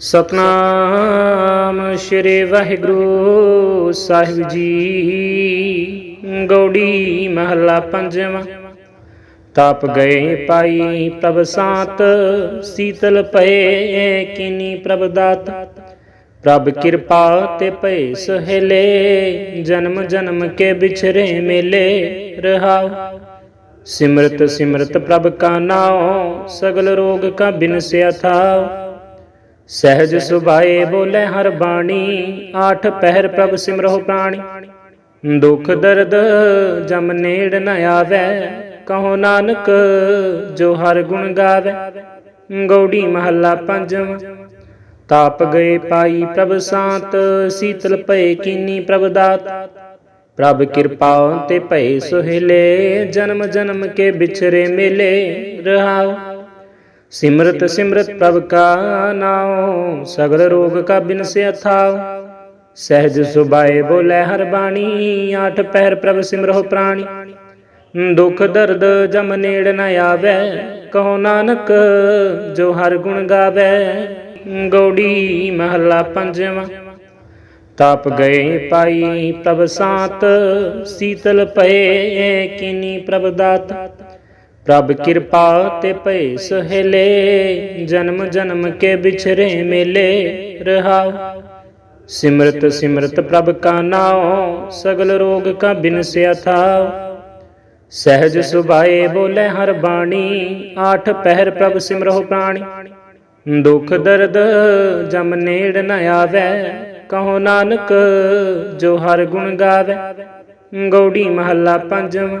ਸਤਨਾਮ ਸ੍ਰੀ ਵਾਹਿਗੁਰੂ ਸਾਹਿਬ ਜੀ। ਗੌੜੀ ਮਹੱਲਾ ਪੰਜਵਾਂ। ਤਾਪ ਗਏ ਪਾਈ ਪ੍ਰਭ ਸਾਤ, ਸੀਤਲ ਪਏ ਕੀਨੀ ਪ੍ਰਭ ਦਾਤ। ਪ੍ਰਭ ਕਿਰਪਾ ਤੇ ਭਏ ਸਹੇਲੇ, ਜਨਮ ਜਨਮ ਕੇ ਵਿਛਰੇ ਮੇਲੇ ਰਹਾਉ ਸਿਮਰਤ ਸਿਮਰਤ ਪ੍ਰਭ ਕਾ ਨਾਉ, ਸਗਲ ਰੋਗ ਕਾ ਬਿਨਸਿਆ ਥਾਉ। ਸਹਿਜ ਸੁਭਾਏ ਬੋਲੇ ਹਰ ਬਾਣੀ, ਆਠ ਪਹਿਰ ਪ੍ਰਭ ਸਿਮਰਹੁ ਪ੍ਰਾਣੀ। ਦੁਖ ਦਰਦ ਜਮ ਨੇੜ ਨ ਆਵੇ, ਕਹੋ ਨਾਨਕ ਜੋ ਹਰ ਗੁਣ ਗਾਵੇ। ਗੌੜੀ ਮਹੱਲਾ ਪੰਜਵਾਂ, ਤਾਪ ਗਏ ਪਾਈ ਪ੍ਰਭ ਸਾਤ, ਸੀਤਲ ਭਏ ਕੀਨੀ ਪ੍ਰਭ ਦਾਤ। ਪ੍ਰਭ ਕਿਰਪਾ ਤੇ ਭਏ ਸੁਹੇਲੇ, ਜਨਮ ਜਨਮ ਕੇ ਵਿਛਰੇ ਮੇਲੇ ਰਹਾਉ। ਸਿਮਰਤ ਸਿਮਰਤ ਪ੍ਰਭ ਕਾ ਨਾਉ, ਸਗਲ ਰੋਗ ਕਾ ਬਿਨਸਿਆ ਥਾਉ। ਸਹਿਜ ਸੁਭਾਏ ਬੋਲੇ ਹਰ ਬਾਣੀ, ਆਠ ਪਹਿਰ ਪ੍ਰਭ ਸਿਮਰਹੁ ਪ੍ਰਾਣੀ। ਦੁਖ ਦਰਦ ਜਮ ਨੇੜ ਨ ਆਵੇ, ਕਹੋ ਨਾਨਕ ਜੋ ਹਰ ਗੁਣ ਗਾਵੇ। ਗੌੜੀ ਮਹੱਲਾ ਪੰਜਵਾਂ, ਤਾਪ ਗਏ ਪਾਈ ਪ੍ਰਭ ਸਾਤ, ਸੀਤਲ ਪਏ ਕਿਨੀ ਪ੍ਰਭ ਦਾਤ। ਪ੍ਰਭ ਕਿਰਪਾ ਤੇ ਭਏ ਸਹੇਲੇ ਜਨਮ ਜਨਮ ਕੇ ਵਿਛਰੇ ਮੇਲੇ ਰਹਾਉ। ਸਿਮਰਤ ਸਿਮਰਤ ਪ੍ਰਭ ਕਾ ਨਾਉ, ਸਗਲ ਰੋਗ ਕਾ ਬਿਨਸਿਆ ਥਾਉ। ਸਹਿਜ ਸੁਭਾਏ ਬੋਲੇ ਹਰ ਬਾਣੀ, ਆਠ ਪਹਿਰ ਪ੍ਰਭ ਸਿਮਰਹੁ ਪ੍ਰਾਣੀ। ਦੁਖ ਦਰਦ ਜਮ ਨੇੜ ਨ ਆਵੇ, ਕਹੋ ਨਾਨਕ ਜੋ ਹਰ ਗੁਣ ਗਾਵੇ। ਗੌੜੀ ਮਹੱਲਾ ਪੰਜਵਾਂ।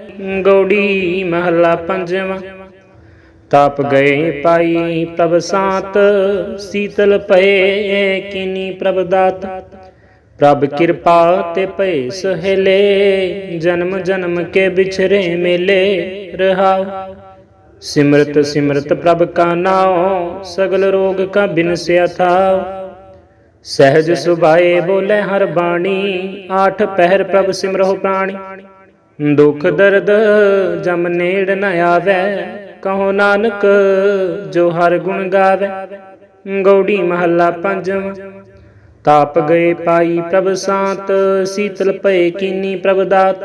ਗੌੜੀ ਮਹੱਲਾ ਪੰਜਵਾਂ। ਤਾਪ ਗਏ ਪਾਈ, ਪ੍ਰਭ ਸਾਤ, ਸੀਤਲ ਪਏ, ਕੀਨੀ ਪ੍ਰਭ ਦਾਤ। ਪ੍ਰਭ ਕਿਰਪਾ ਤੇ ਭਏ ਸਹੇਲੇ, ਜਨਮ ਜਨਮ ਕੇ ਵਿਛਰੇ ਮੇਲੇ ਰਹਾਉ ਸਿਮਰਤ ਸਿਮਰਤ ਪ੍ਰਭ ਕਾ ਨਾਉ, ਸਗਲ ਰੋਗ ਕਾ ਬਿਨਸਿਆ ਥਾਉ। ਸਹਿਜ ਸੁਭਾਏ ਬੋਲੇ ਹਰ ਬਾਣੀ, ਆਠ ਪਹਿਰ ਪ੍ਰਭ ਸਿਮਰਹੁ ਪ੍ਰਾਣੀ। ਦੁਖ ਦਰਦ ਜਮ ਨੇੜ ਨ ਆਵੇ। ਕਹੋ ਨਾਨਕ, ਜੋ ਹਰ ਗੁਣ ਗਾਵੇ। ਗੌੜੀ ਮਹੱਲਾ ਪੰਜਵਾਂ। ਤਾਪ ਗਏ ਪਾਈ ਪ੍ਰਭ ਸਾਤ, ਸੀਤਲ ਭਏ ਕੀਨੀ ਪ੍ਰਭ ਦਾਤ।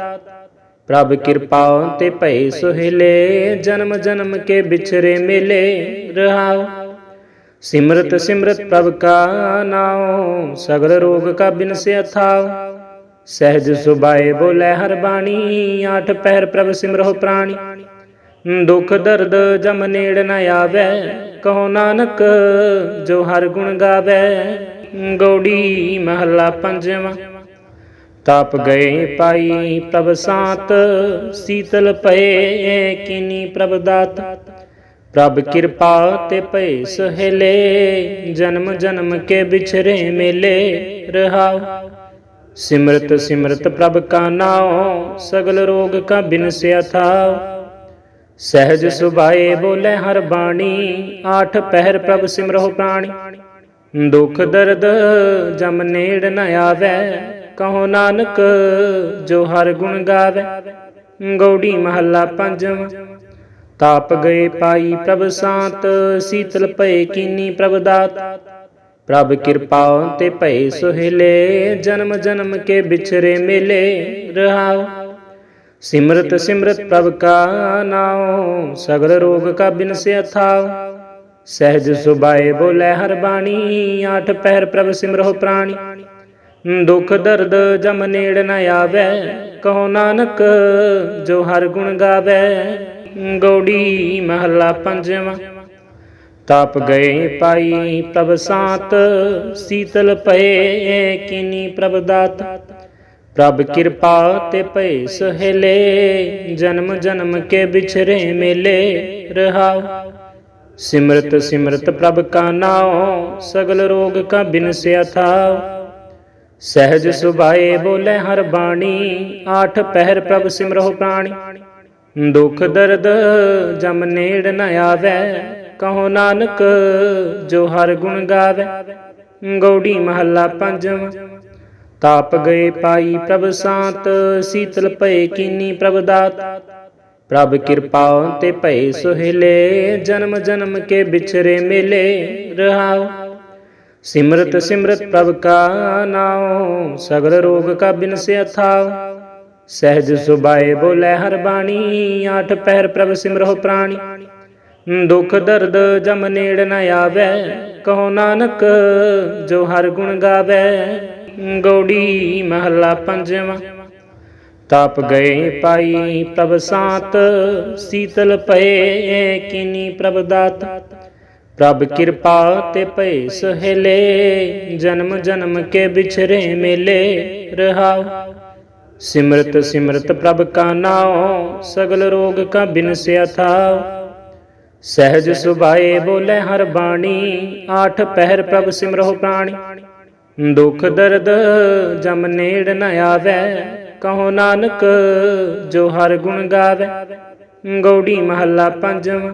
ਪ੍ਰਭ ਕਿਰਪਾ ਤੇ ਭਏ ਸੁਹੇਲੇ, ਜਨਮ ਜਨਮ ਕੇ ਵਿਛਰੇ ਮੇਲੇ ਰਹਾਉ ਸਿਮਰਤ ਸਿਮਰਤ ਪ੍ਰਭ ਕਾ ਨਾਉ, ਸਗਲ ਰੋਗ ਕਾ ਬਿਨਸਿਆ ਥਾਉ ਸਹਿਜ ਸੁਭਾਏ ਬੋਲੇ ਹਰ ਬਾਣੀ, ਆਠ ਪਹਿਰ ਪ੍ਰਭ ਸਿਮਰਹੁ ਪ੍ਰਾਣੀ। ਦੁਖ ਦਰਦ ਜਮ ਨੇੜ ਨ ਆਵੇ, ਕਹੋ ਨਾਨਕ ਜੋ ਹਰ ਗੁਣ ਗਾਵੇ, ਗੌੜੀ ਮਹੱਲਾ ਪੰਜਵਾਂ। ਤਾਪ ਗਏ ਪਾਈ ਪ੍ਰਭ ਸਾਤ, ਸੀਤਲ ਪਏ ਕੀਨੀ ਪ੍ਰਭ ਦਾਤ। ਪ੍ਰਭ ਕਿਰਪਾ ਤੇ ਭਏ ਸਹੇਲੇ, ਜਨਮ ਜਨਮ ਕੇ ਵਿਛਰੇ ਮੇਲੇ ਰਹਾਉ ਸਿਮਰਤ ਸਿਮਰਤ ਪ੍ਰਭ ਕਾ ਨਾਉ, ਸਗਲ ਰੋਗ ਕਾ ਬਿਨਸਿਆ ਥਾਉ ਸਹਿਜ ਸੁਭਾਏ ਬੋਲੇ ਹਰ ਬਾਣੀ, ਆਠ ਪਹਿਰ ਪ੍ਰਭ ਸਿਮਰਹੁ ਪ੍ਰਾਣੀ। ਦੁਖ ਦਰਦ ਜਮ ਨੇੜ ਨ ਆਵੇ, ਕਹੋ ਨਾਨਕ ਜੋ ਹਰ ਗੁਣ ਗਾਵੇ। ਗੌੜੀ ਮਹੱਲਾ ਪੰਜਵਾਂ ਤਾਪ ਗਏ ਪਾਈ ਪ੍ਰਭ ਸਾਤ, ਸੀਤਲ ਭਏ ਕੀਨੀ ਪ੍ਰਭ ਦਾਤ। ਪ੍ਰਭ ਕਿਰਪਾ ਤੇ ਭਏ ਸੁਹੇਲੇ, ਜਨਮ ਜਨਮ ਕੇ ਵਿਛਰੇ ਮੇਲੇ ਰਹਾਉ ਸਿਮਰਤ ਸਿਮਰਤ ਪ੍ਰਭ ਕਾ ਨਾਉ, ਸਗਲ ਰੋਗ ਕਾ ਬਿਨਸਿਆ ਥਾਉ ਸਹਿਜ ਸੁਭਾਏ ਬੋਲੇ ਹਰ ਬਾਣੀ, ਆਠ ਪਹਿਰ ਪ੍ਰਭ ਸਿਮਰਹੁ ਪ੍ਰਾਣੀ। ਦੁਖ ਦਰਦ ਜਮ ਨੇੜ ਨ ਆਵੇ, ਕਹੋ ਨਾਨਕ ਜੋ ਹਰ ਗੁਣ ਗਾਵੇ। ਗੋੜੀ ਮਹੱਲਾ ਪੰਜਵਾਂ। ਤਾਪ ਗਏ ਪਾਈ ਪ੍ਰਭ ਸਾਤ, ਸੀਤਲ ਪਏ ਕੀਨੀ ਪ੍ਰਭ ਦਾਤ। ਪ੍ਰਭ ਕਿਰਪਾ ਤੇ ਭਏ ਸਹੇਲੇ, ਜਨਮ ਜਨਮ ਕੇ ਵਿਛਰੇ ਮੇਲੇ ਰਹਾਉ ਸਿਮਰਤ ਸਿਮਰਤ ਪ੍ਰਭ ਕਾ ਨਾਉ, ਸਗਲ ਰੋਗ ਕਾ ਬਿਨਸਿਆ ਥਾਉ। ਸਹਿਜ ਸੁਭਾਏ ਬੋਲੇ ਹਰ ਬਾਣੀ, ਆਠ ਪਹਿਰ ਪ੍ਰਭ ਸਿਮਰਹੁ ਪ੍ਰਾਣੀ। ਦੁਖ ਦਰਦ ਜਮ ਨੇੜ ਨ ਆਵੇ ਕਹੋ ਨਾਨਕ, ਜੋ ਹਰ ਗੁਣ ਗਾਵੇ, ਗੌੜੀ ਮਹੱਲਾ ਪੰਜਵਾਂ। ਤਾਪ ਗਏ ਪਾਈ ਪ੍ਰਭ ਸਾਤ, ਸੀਤਲ ਭਏ ਕੀਨੀ ਪ੍ਰਭ ਦਾਤ। ਪ੍ਰਭ ਕਿਰਪਾ ਤੇ ਭਏ ਸੁਹੇਲੇ, ਜਨਮ ਜਨਮ ਕੇ ਵਿਛਰੇ ਮੇਲੇ ਰਹਾਉ ਸਿਮਰਤ ਸਿਮਰਤ ਪ੍ਰਭ ਕਾ ਨਾਉ, ਸਗਲ ਰੋਗ ਕਾ ਬਿਨਸਿਆ ਥਾਉ। ਸਹਿਜ ਸੁਭਾਏ ਬੋਲੇ ਹਰ ਬਾਣੀ, ਆਠ ਪਹਿਰ ਪ੍ਰਭ ਸਿਮਰਹੁ ਪ੍ਰਾਣੀ। ਦੁਖ ਦਰਦ ਜਮ ਨੇੜ ਨ ਆਵੇ। ਕਹੋ ਨਾਨਕ, ਜੋ ਹਰ ਗੁਣ ਗਾਵੇ। ਗੋੜੀ ਮਹਲਾ ਪੰਜਵਾਂ। ਤਾਪ ਗਏ ਪਾਈ ਪ੍ਰਭ ਸਾਤ, ਸੀਤਲ ਪਏ ਕੀਨੀ ਪ੍ਰਭ ਦਾਤ। ਪ੍ਰਭ ਕਿਰਪਾ ਤੇ ਭਏ ਸਹੇਲੇ, ਜਨਮ ਜਨਮ ਕੇ ਵਿਛਰੇ ਮੇਲੇ ਰਹਾਉ ਸਿਮਰਤ ਸਿਮਰਤ ਪ੍ਰਭ ਕਾ ਨਾਉ, ਸਗਲ ਰੋਗ ਕਾ ਬਿਨਸਿਆ ਥਾਉ। ਸਹਿਜ ਸੁਭਾਏ ਬੋਲੇ ਹਰ ਬਾਣੀ, ਆਠ ਪਹਿਰ ਪ੍ਰਭ ਸਿਮਰਹੁ ਪ੍ਰਾਣੀ। ਦੁਖ ਦਰਦ ਜਮ ਨੇੜ ਨ ਆਵੇ, ਕਹੋ ਨਾਨਕ ਜੋ ਹਰ ਗੁਣ ਗਾਵੇ। ਗੌੜੀ ਮਹੱਲਾ ਪੰਜਵਾਂ,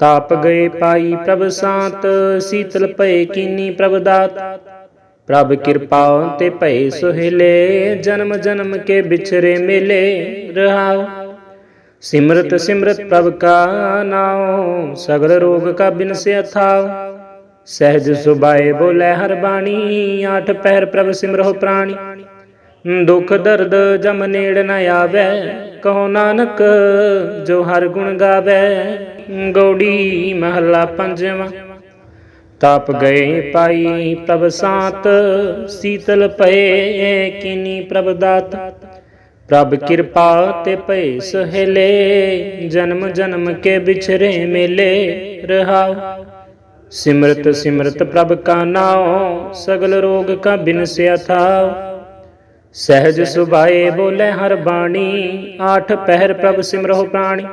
ਤਾਪ ਗਏ ਪਾਈ ਪ੍ਰਭ ਸਾਤ, ਸੀਤਲ ਭਏ ਕੀਨੀ ਪ੍ਰਭ ਦਾਤ। ਪ੍ਰਭ ਕਿਰਪਾ ਤੇ ਭਏ ਸੁਹੇਲੇ, ਜਨਮ ਜਨਮ ਕੇ ਵਿਛਰੇ ਮੇਲੇ ਰਹਾਉ। ਸਿਮਰਤ ਸਿਮਰਤ ਪ੍ਰਭ ਕਾ ਨਾਉ ਸਗਲ ਰੋਗ ਕਾ ਬਿਨਸਿਆ ਥਾਉ ਸਹਿਜ ਸੁਭਾਏ ਬੋਲੇ ਹਰ ਬਾਣੀ ਆਠ ਪਹਿਰ ਪ੍ਰਭ ਸਿਮਰਹੁ ਪ੍ਰਾਣੀ। ਦੁਖ ਦਰਦ ਜਮ ਨੇੜ ਨ ਆਵੇ। ਕਹੋ ਨਾਨਕ ਜੋ ਹਰ ਗੁਣ ਗਾਵੇ। ਗੌੜੀ ਮਹੱਲਾ ਪੰਜਵਾਂ। ਤਾਪ ਗਏ ਪਾਈ ਪ੍ਰਭ ਸਾਤ। ਸੀਤਲ ਪਏ ਕੀਨੀ ਪ੍ਰਭ ਦਾਤ। ਪ੍ਰਭ ਕਿਰਪਾ ਤੇ ਭਏ ਸਹੇਲੇ ਜਨਮ ਜਨਮ ਕੇ ਵਿਛਰੇ ਮੇਲੇ ਰਹਾਉ। ਸਿਮਰਤ ਸਿਮਰਤ ਪ੍ਰਭ ਕਾ ਨਾਉ, ਸਗਲ ਰੋਗ ਕਾ ਬਿਨਸਿਆ ਥਾਉ। ਸਹਿਜ ਸੁਭਾਏ ਬੋਲੇ ਹਰ ਬਾਣੀ, ਆਠ ਪਹਿਰ ਪ੍ਰਭ ਸਿਮਰਹੁ ਪ੍ਰਾਣੀ।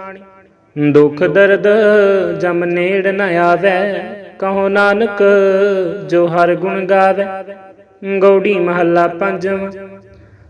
ਦੁਖ ਦਰਦ ਜਮ ਨੇੜ ਨ ਆਵੇ, ਕਹੋ ਨਾਨਕ ਜੋ ਹਰ ਗੁਣ ਗਾਵੇ। ਗੌੜੀ ਮਹੱਲਾ ਪੰਜਵਾਂ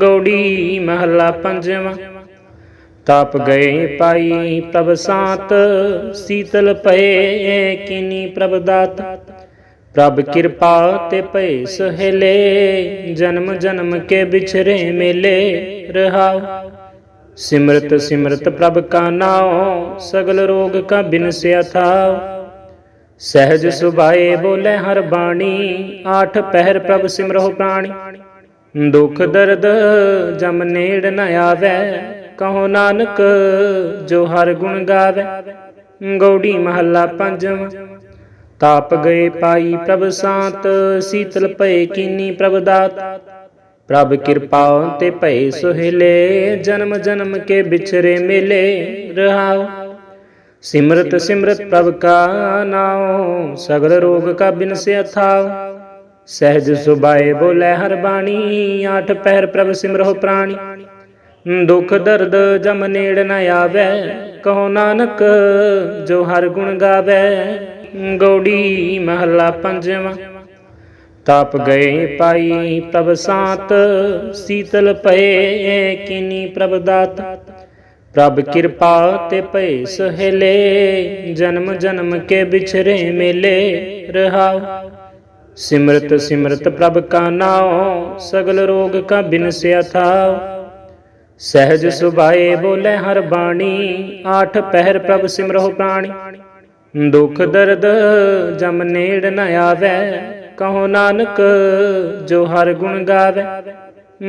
ਗੌੜੀ ਮਹੱਲਾ ਪੰਜਵਾਂ। ਤਾਪ ਗਏ ਪਾਈ ਪ੍ਰਭ ਸਾਤ, ਸੀਤਲ ਪਏ ਕੀਨੀ ਪ੍ਰਭ ਦਾਤ। ਪ੍ਰਭ ਕਿਰਪਾ ਤੇ ਭਏ ਸਹੇਲੇ, ਜਨਮ ਜਨਮ ਕੇ ਵਿਛਰੇ ਮੇਲੇ ਰਹਾਉ ਸਿਮਰਤ ਸਿਮਰਤ ਪ੍ਰਭ ਕਾ ਨਾਉ, ਸਗਲ ਰੋਗ ਕਾ ਬਿਨਸਿਆ ਥਾਉ। ਸਹਿਜ ਸੁਭਾਏ ਬੋਲੇ ਹਰ ਬਾਣੀ, ਆਠ ਪਹਿਰ ਪ੍ਰਭ ਸਿਮਰਹੁ ਪ੍ਰਾਣੀ। ਦੁਖ ਦਰਦ ਜਮ ਨੇੜ ਨ ਆਵੇ। ਕਹੋ ਨਾਨਕ, ਜੋ ਹਰ ਗੁਣ ਗਾਵੇ। ਗੌੜੀ ਮਹੱਲਾ ਪੰਜਵਾਂ। ਤਾਪ ਗਏ ਪਾਈ ਪ੍ਰਭ ਸਾਤ, ਸੀਤਲ ਭਏ ਕੀਨੀ ਪ੍ਰਭ ਦਾਤ। ਪ੍ਰਭ ਕਿਰਪਾ ਤੇ ਭਏ ਸੁਹੇਲੇ, ਜਨਮ ਜਨਮ ਕੇ ਵਿਛਰੇ ਮੇਲੇ ਰਹਾਉ ਸਿਮਰਤ ਸਿਮਰਤ ਪ੍ਰਭ ਕਾ ਨਾਉ, ਸਗਲ ਰੋਗ ਕਾ ਬਿਨਸਿਆ ਥਾਉ ਸਹਿਜ ਸੁਭਾਏ ਬੋਲੇ ਹਰ ਬਾਣੀ, ਆਠ ਪਹਿਰ ਪ੍ਰਭ ਸਿਮਰਹੁ ਪ੍ਰਾਣੀ। ਦੁਖ ਦਰਦ ਜਮ ਨੇੜ ਨ ਆਵੇ, ਕਹੋ ਨਾਨਕ ਜੋ ਹਰ ਗੁਣ ਗਾਵੇ। ਗੌੜੀ ਮਹੱਲਾ ਪੰਜਵਾਂ। ਤਾਪ ਗਏ ਪਾਈ ਪ੍ਰਭ ਸਾਤ, ਸੀਤਲ ਪਏ ਕਿਨੀ ਪ੍ਰਭ ਦਾਤ। ਪ੍ਰਭ ਕਿਰਪਾ ਤੇ ਭਏ ਸਹੇਲੇ, ਜਨਮ ਜਨਮ ਕੇ ਵਿਛਰੇ ਮੇਲੇ ਰਹਾਉ ਸਿਮਰਤ ਸਿਮਰਤ ਪ੍ਰਭ ਕਾ ਨਾਉ, ਸਗਲ ਰੋਗ ਕਾ ਬਿਨਸਿਆ ਥਾਉ। ਸਹਿਜ ਸੁਭਾਏ ਬੋਲੇ ਹਰ ਬਾਣੀ, ਆਠ ਪਹਿਰ ਪ੍ਰਭ ਸਿਮਰਹੁ ਪ੍ਰਾਣੀ। ਦੁਖ ਦਰਦ ਜਮ ਨੇੜ ਨ ਆਵੇ, ਕਹੋ ਨਾਨਕ ਜੋ ਹਰ ਗੁਣ ਗਾਵੇ।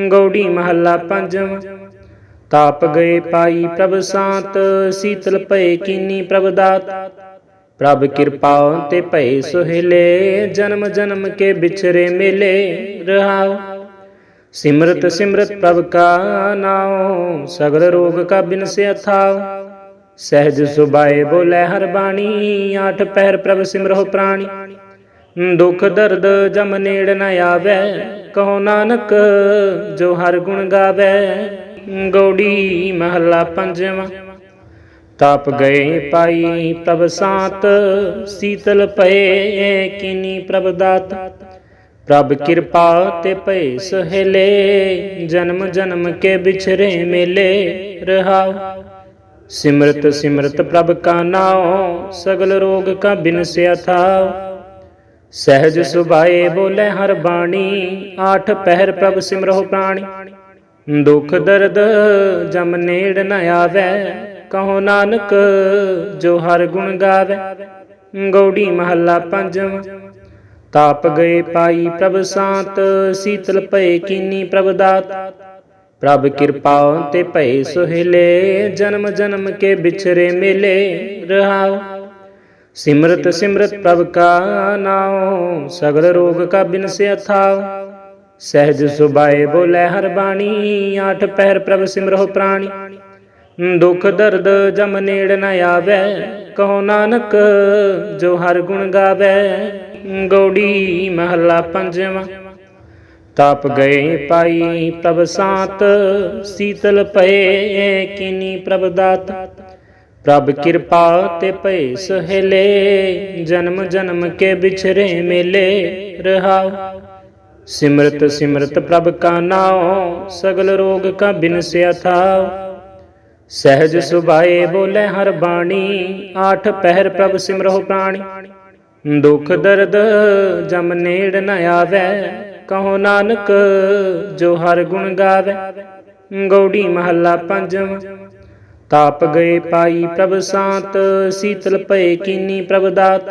ਗੌੜੀ ਮਹੱਲਾ ਪੰਜਵਾਂ, ਤਾਪ ਗਏ ਪਾਈ ਪ੍ਰਭ ਸਾਤ, ਸੀਤਲ ਭਏ ਕੀਨੀ ਪ੍ਰਭ ਦਾਤ। ਪ੍ਰਭ ਕਿਰਪਾ ਤੇ ਭਏ ਸੁਹੇਲੇ, ਜਨਮ ਜਨਮ ਕੇ ਵਿਛਰੇ ਮੇਲੇ ਰਹਾਉ ਸਿਮਰਤ ਸਿਮਰਤ ਪ੍ਰਭ ਕਾ ਨਾਉ, ਸਗਲ ਰੋਗ ਕਾ ਬਿਨਸੇ ਅਥਾਉ ਸਹਿਜ ਸੁਬਾਏ ਬੋਲੇ ਹਰ ਬਾਣੀ, ਆਠ ਪਹਿਰ ਪ੍ਰਭ ਸਿਮਰਹੁ ਪ੍ਰਾਣੀ। ਦੁਖ ਦਰਦ ਜਮ ਨੇੜ ਨ ਆਵੇ, ਕਹੋ ਨਾਨਕ ਜੋ ਹਰ ਗੁਣ ਗਾਵੇ। ਗੋੜੀ ਮਹੱਲਾ ਪੰਜਵਾਂ। ਤਾਪ ਗਏ ਪਾਈ, ਪ੍ਰਭ ਸਾਤ, ਸੀਤਲ ਪਏ ਕੀਨੀ ਪ੍ਰਭ ਦਾਤ। ਪ੍ਰਭ ਕਿਰਪਾ ਤੇ ਭਏ ਸਹੇਲੇ, ਜਨਮ ਜਨਮ ਕੇ ਵਿਛਰੇ ਮੇਲੇ ਰਹਾਉ ਸਿਮਰਤ ਸਿਮਰਤ ਪ੍ਰਭ ਕਾ ਨਾਉ, ਸਗਲ ਰੋਗ ਕਾ ਬਿਨਸਿਆ ਥਾਉ। ਸਹਿਜ ਸੁਭਾਏ ਬੋਲੇ ਹਰ ਬਾਣੀ, ਆਠ ਪਹਿਰ ਪ੍ਰਭ ਸਿਮਰਹੁ ਪ੍ਰਾਣੀ। ਦੁਖ ਦਰਦ ਜਮ ਨੇੜ ਨ ਆਵੇ ਕਹੋ ਨਾਨਕ, ਜੋ ਹਰ ਗੁਣ ਗਾਵੇ, ਗੌੜੀ ਮਹੱਲਾ ਪੰਜਵਾਂ। ਤਾਪ ਗਏ ਪਾਈ ਪ੍ਰਭ ਸਾਤ, ਸੀਤਲ ਭਏ ਕੀਨੀ ਪ੍ਰਭ ਦਾਤ। ਪ੍ਰਭ ਕਿਰਪਾ ਤੇ ਭਏ ਸੁਹੇਲੇ, ਜਨਮ ਜਨਮ ਕੇ ਵਿਛਰੇ ਮੇਲੇ ਰਹਾਉ ਸਿਮਰਤ ਸਿਮਰਤ ਪ੍ਰਭ ਕਾ ਨਾਉ, ਸਗਲ ਰੋਗ ਕਾ ਬਿਨਸੇ ਅਥਾਉ ਸਹਿਜ ਸੁਬਾਏ ਬੋਲੇ ਹਰ ਬਾਣੀ, ਆਠ ਪਹਿਰ ਪ੍ਰਭ ਸਿਮਰਹੁ ਪ੍ਰਾਣੀ। ਦੁਖ ਦਰਦ ਜਮ ਨੇੜ ਨ ਆਵੇ। ਕਹੋ ਨਾਨਕ, ਜੋ ਹਰ ਗੁਣ ਗਾਵੇ। ਗੌੜੀ ਮਹੱਲਾ ਪੰਜਵਾਂ। ਤਾਪ ਗਏ ਪਾਈ ਪ੍ਰਭ ਸਾਤ, ਸੀਤਲ ਪਏ ਕੀਨੀ ਪ੍ਰਭ ਦਾਤ। ਪ੍ਰਭ ਕਿਰਪਾ ਤੇ ਭਏ ਸਹੇਲੇ, ਜਨਮ ਜਨਮ ਕੇ ਵਿਛਰੇ ਮੇਲੇ ਰਹਾਉ ਸਿਮਰਤ ਸਿਮਰਤ ਪ੍ਰਭ ਕਾ ਨਾਉ, ਸਗਲ ਰੋਗ ਕਾ ਬਿਨਸਿਆ ਥਾਉ। ਸਹਿਜ ਸੁਭਾਏ ਬੋਲੇ ਹਰ ਬਾਣੀ, ਆਠ ਪਹਿਰ ਪ੍ਰਭ ਸਿਮਰਹੁ ਪ੍ਰਾਣੀ। ਦੁਖ ਦਰਦ ਜਮ ਨੇੜ ਨ ਆਵੇ, ਕਹੋ ਨਾਨਕ ਜੋ ਹਰ ਗੁਣ ਗਾਵੇ। ਗੌੜੀ ਮਹੱਲਾ ਪੰਜਵਾਂ, ਤਾਪ ਗਏ ਪਾਈ ਪ੍ਰਭ ਸਾਤ, ਸੀਤਲ ਭਏ ਕੀਨੀ ਪ੍ਰਭ ਦਾਤ।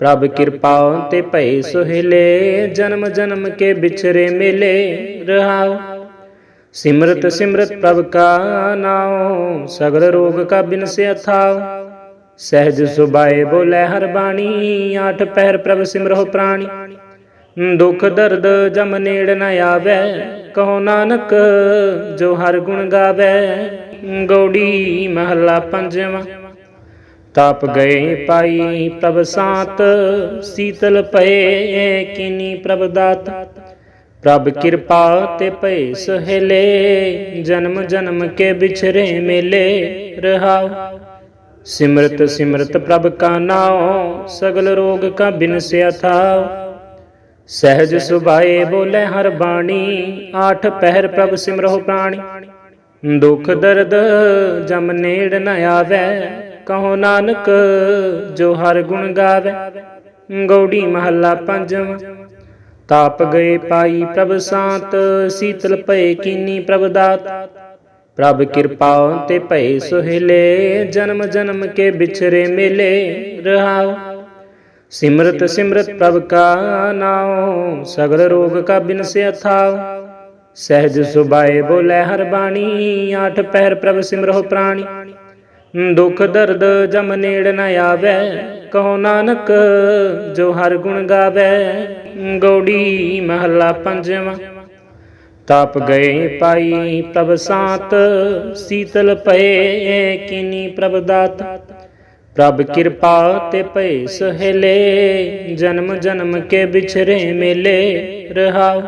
ਪ੍ਰਭ ਕਿਰਪਾ ਤੇ ਭਏ ਸੁਹੇਲੇ, ਜਨਮ ਜਨਮ ਕੇ ਵਿਛਰੇ ਮੇਲੇ ਰਹਾਉ ਸਿਮਰਤ ਸਿਮਰਤ ਪ੍ਰਭ ਕਾ ਨਾਉ ਸਗਲ ਰੋਗ ਕਾ ਬਿਨਸੇ ਅਥਾਉ ਸਹਿਜ ਸੁਬਾਏ ਬੋਲੇ ਹਰ ਬਾਣੀ ਆਠ ਪਹਿਰ ਪ੍ਰਭ ਸਿਮਰਹੁ ਪ੍ਰਾਣੀ। ਦੁਖ ਦਰਦ ਜਮ ਨੇੜ ਨ ਆਵੇ। ਕਹੋ ਨਾਨਕ ਜੋ ਹਰ ਗੁਣ ਗਾਵੇ। ਗੌੜੀ ਮਹੱਲਾ ਪੰਜਵਾਂ। ਤਾਪ ਗਏ ਪਾਈ ਪ੍ਰਭ ਸਾਤ। ਸੀਤਲ ਪਏ ਕੀਨੀ ਪ੍ਰਭ ਦਾਤ। ਪ੍ਰਭ ਕਿਰਪਾ ਤੇ ਭਏ ਸਹੇਲੇ ਜਨਮ ਜਨਮ ਕੇ ਵਿਛਰੇ ਮੇਲੇ ਰਹਾਉ। ਸਿਮਰਤ ਸਿਮਰਤ ਪ੍ਰਭ ਕਾ ਨਾਉ, ਸਗਲ ਰੋਗ ਕਾ ਬਿਨਸਿਆ ਥਾਉ ਸਹਿਜ ਸੁਭਾਏ ਬੋਲੇ ਹਰ ਬਾਣੀ, ਆਠ ਪਹਿਰ ਪ੍ਰਭ ਸਿਮਰਹੁ ਪ੍ਰਾਣੀ। ਦੁਖ ਦਰਦ ਜਮ ਨੇੜ ਨ ਆਵੇ, ਕਹੋ ਨਾਨਕ ਜੋ ਹਰ ਗੁਣ ਗਾਵੇ। ਗੌੜੀ ਮਹੱਲਾ ਪੰਜਵਾਂ। ਤਾਪ ਗਏ ਪਾਈ ਪ੍ਰਭ ਸਾਤ, ਸੀਤਲ ਭਏ ਕੀਨੀ ਪ੍ਰਭ ਦਾਤ। ਪ੍ਰਭ ਕਿਰਪਾ ਤੇ ਭਏ ਸੁਹੇਲੇ, ਜਨਮ ਜਨਮ ਕੇ ਵਿਛਰੇ ਮੇਲੇ ਰਹਾਉ ਸਿਮਰਤ ਸਿਮਰਤ ਪ੍ਰਭ ਕਾ ਨਾਉ, ਸਗਲ ਰੋਗ ਕਾ ਬਿਨਸੇ ਅਥਾਉ ਸਹਿਜ ਸੁਬਾਏ ਬੋਲੇ ਹਰ ਬਾਣੀ, ਆਠ ਪਹਿਰ ਪ੍ਰਭ ਸਿਮਰੋ ਪ੍ਰਾਣੀ। ਦੁਖ ਦਰਦ ਜਮ ਨੇੜ ਨ ਆਵੇ ਕਹੋ ਨਾਨਕ, ਜੋ ਹਰ ਗੁਣ ਗਾਵੇ, ਗੌੜੀ ਮਹੱਲਾ ਪੰਜਵਾਂ। ਤਾਪ ਗਏ ਪਾਈ ਪ੍ਰਭ ਸਾਤ, ਸੀਤਲ ਪਏ ਕੀਨੀ ਪ੍ਰਭ ਦਾਤ। ਪ੍ਰਭ ਕਿਰਪਾ ਤੇ ਭਏ ਸਹੇਲੇ, ਜਨਮ ਜਨਮ ਕੇ ਵਿਛਰੇ ਮੇਲੇ ਰਹਾਉ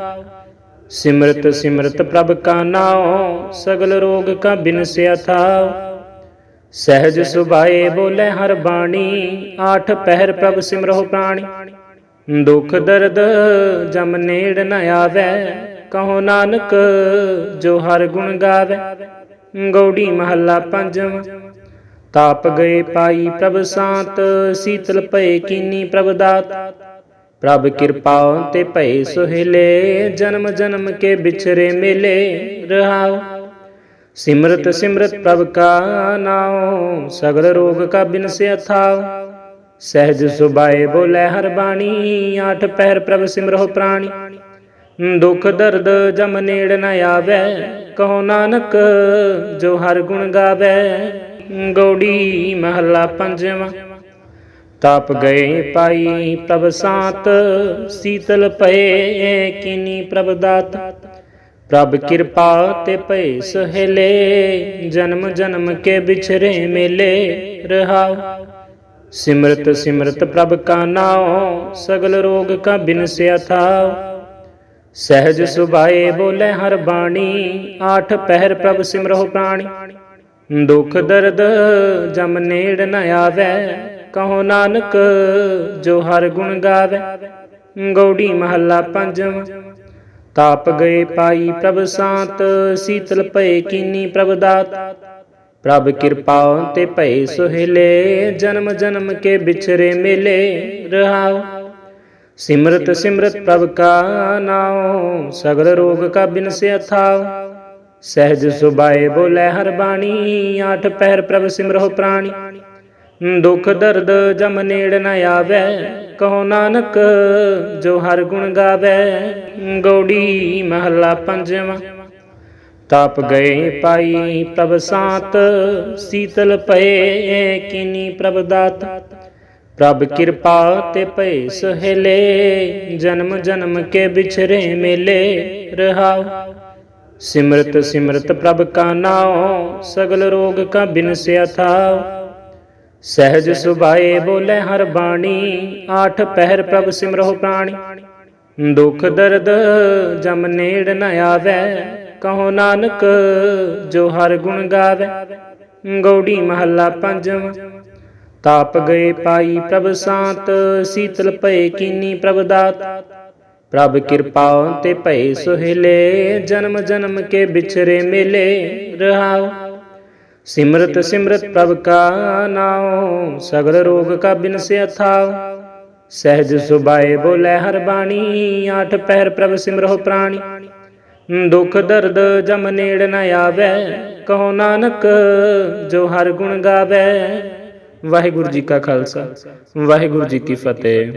ਸਿਮਰਤ ਸਿਮਰਤ ਪ੍ਰਭ ਕਾ ਨਾਉ, ਸਗਲ ਰੋਗ ਕਾ ਬਿਨਸਿਆ ਥਾਉ। ਸਹਿਜ ਸੁਭਾਏ ਬੋਲੇ ਹਰ ਬਾਣੀ, ਆਠ ਪਹਿਰ ਪ੍ਰਭ ਸਿਮਰਹੁ ਪ੍ਰਾਣੀ। ਦੁਖ ਦਰਦ ਜਮ ਨੇੜ ਨ ਆਵੇ, ਕਹੋ ਨਾਨਕ ਜੋ ਹਰ ਗੁਣ ਗਾਵੇ। ਗੌੜੀ ਮਹੱਲਾ ਪੰਜਵਾਂ, ਤਾਪ ਗਏ ਪਾਈ ਪ੍ਰਭ ਸਾਤ, ਸੀਤਲ ਭਏ ਕੀਨੀ ਪ੍ਰਭ ਦਾਤ। ਪ੍ਰਭ ਕਿਰਪਾ ਤੇ ਭਏ ਸੁਹੇਲੇ, ਜਨਮ ਜਨਮ ਕੇ ਵਿਛਰੇ ਮੇਲੇ ਰਹਾਉ ਸਿਮਰਤ ਸਿਮਰਤ ਪ੍ਰਭ ਕਾ ਨਾਉ, ਸਗਲ ਰੋਗ ਕਾ ਬਿਨਸੇ ਅਥਾਉ ਸਹਿਜ ਸੁਬਾਏ ਬੋਲੇ ਹਰ ਬਾਣੀ, ਆਠ ਪਹਿਰ ਪ੍ਰਭ ਸਿਮਰਹੁ ਪ੍ਰਾਣੀ। ਦੁਖ ਦਰਦ ਜਮ ਨੇੜ ਨ ਆਵੇ, ਕਹੋ ਨਾਨਕ ਜੋ ਹਰ ਗੁਣ ਗਾਵੇ। ਗੌੜੀ ਮਹੱਲਾ ਪੰਜਵਾਂ, ਤਾਪ ਗਏ ਪਾਈ ਪ੍ਰਭ ਸਾਤ, ਸੀਤਲ ਪਏ ਕੀਨੀ ਪ੍ਰਭ ਦਾਤ। ਪ੍ਰਭ ਕਿਰਪਾ ਤੇ ਭਏ ਸਹੇਲੇ ਜਨਮ ਜਨਮ ਕੇ ਵਿਛਰੇ ਮੇਲੇ ਰਹਾਉ ਸਿਮਰਤ ਸਿਮਰਤ ਪ੍ਰਭ ਕਾ ਨਾਉ, ਸਗਲ ਰੋਗ ਕਾ ਬਿਨਸਿਆ ਥਾਉ। ਸਹਿਜ ਸੁਭਾਏ ਬੋਲੇ ਹਰ ਬਾਣੀ, ਆਠ ਪਹਿਰ ਪ੍ਰਭ ਸਿਮਰਹੁ ਪ੍ਰਾਣੀ। ਦੁਖ ਦਰਦ ਜਮ ਨੇੜ ਨ ਆਵੇ, ਕਹੋ ਨਾਨਕ ਜੋ ਹਰ ਗੁਣ ਗਾਵੇ। ਗੌੜੀ ਮਹੱਲਾ ਪੰਜਵਾਂ। ਤਾਪ ਗਏ ਪਾਈ ਪ੍ਰਭ ਸਾਤ, ਸੀਤਲ ਭਏ ਕੀਨੀ ਪ੍ਰਭ ਦਾਤ। ਪ੍ਰਭ ਕਿਰਪਾ ਤੇ ਭਏ ਸੁਹੇਲੇ, ਜਨਮ ਜਨਮ ਕੇ ਵਿਛਰੇ ਮੇਲੇ ਰਹਾਉ ਸਿਮਰਤ ਸਿਮਰਤ ਪ੍ਰਭ ਕਾ ਨਾਉ, ਸਗਲ ਰੋਗ ਕਾ ਬਿਨਸਿਆ ਥਾਉ ਸਹਿਜ ਸੁਭਾਏ ਬੋਲੇ ਹਰ ਬਾਣੀ, ਆਠ ਪਹਿਰ ਪ੍ਰਭ ਸਿਮਰਹੁ ਪ੍ਰਾਣੀ। ਦੁਖ ਦਰਦ ਜਮ ਨੇੜ ਨ ਆਵੇ ਕਹੋ ਨਾਨਕ, ਜੋ ਹਰ ਗੁਣ ਗਾਵੇ, ਗੌੜੀ ਮਹੱਲਾ ਪੰਜਵਾਂ। ਤਾਪ ਗਏ ਪਾਈ ਪ੍ਰਭ ਸਾਤ, ਸੀਤਲ ਪਏ ਕੀਨੀ ਪ੍ਰਭ ਦਾਤ। ਪ੍ਰਭ ਕਿਰਪਾ ਤੇ ਭਏ ਸਹੇਲੇ, ਜਨਮ ਜਨਮ ਕੇ ਵਿਛਰੇ ਮੇਲੇ ਰਹਾਉ ਸਿਮਰਤ ਸਿਮਰਤ ਪ੍ਰਭ ਕਾ ਨਾਉ, ਸਗਲ ਰੋਗ ਕਾ ਬਿਨਸਿਆ ਥਾਉ। ਸਹਿਜ ਸੁਭਾਏ ਬੋਲੇ ਹਰ ਬਾਣੀ, ਆਠ ਪਹਿਰ ਪ੍ਰਭ ਸਿਮਰਹੁ ਪ੍ਰਾਣੀ। ਦੁਖ ਦਰਦ ਜਮ ਨੇੜ ਨ ਆਵੇ, ਕਹੋ ਨਾਨਕ ਜੋ ਹਰ ਗੁਣ ਗਾਵੇ। ਗੌੜੀ ਮਹੱਲਾ ਪੰਜਵਾਂ, ਤਾਪ ਗਏ ਪਾਈ ਪ੍ਰਭ ਸਾਤ, ਸੀਤਲ ਭਏ ਕੀਨੀ ਪ੍ਰਭ ਦਾਤ। ਪ੍ਰਭ ਕਿਰਪਾ ਤੇ ਭਏ ਸੁਹੇਲੇ, ਜਨਮ ਜਨਮ ਕੇ ਵਿਛਰੇ ਮੇਲੇ ਰਹਾਉ ਸਿਮਰਤ ਸਿਮਰਤ ਪ੍ਰਭ ਕਾ ਨਾਉ, ਸਗਲ ਰੋਗ ਕਾ ਬਿਨਸਿਆ ਥਾਉ। ਸਹਿਜ ਸੁਭਾਏ ਬੋਲੇ ਹਰ ਬਾਣੀ, ਆਠ ਪਹਿਰ ਪ੍ਰਭ ਸਿਮਰਹੁ ਪ੍ਰਾਣੀ। ਦੁਖ ਦਰਦ ਜਮ ਨੇੜ ਨ ਆਵੇ, ਕਹੋ ਨਾਨਕ ਜੋ ਹਰ ਗੁਣ ਗਾਵੇ। ਵਾਹਿਗੁਰੂ ਜੀ ਕਾ ਖਾਲਸਾ, ਵਾਹਿਗੁਰੂ ਜੀ ਕੀ ਫਤਿਹ।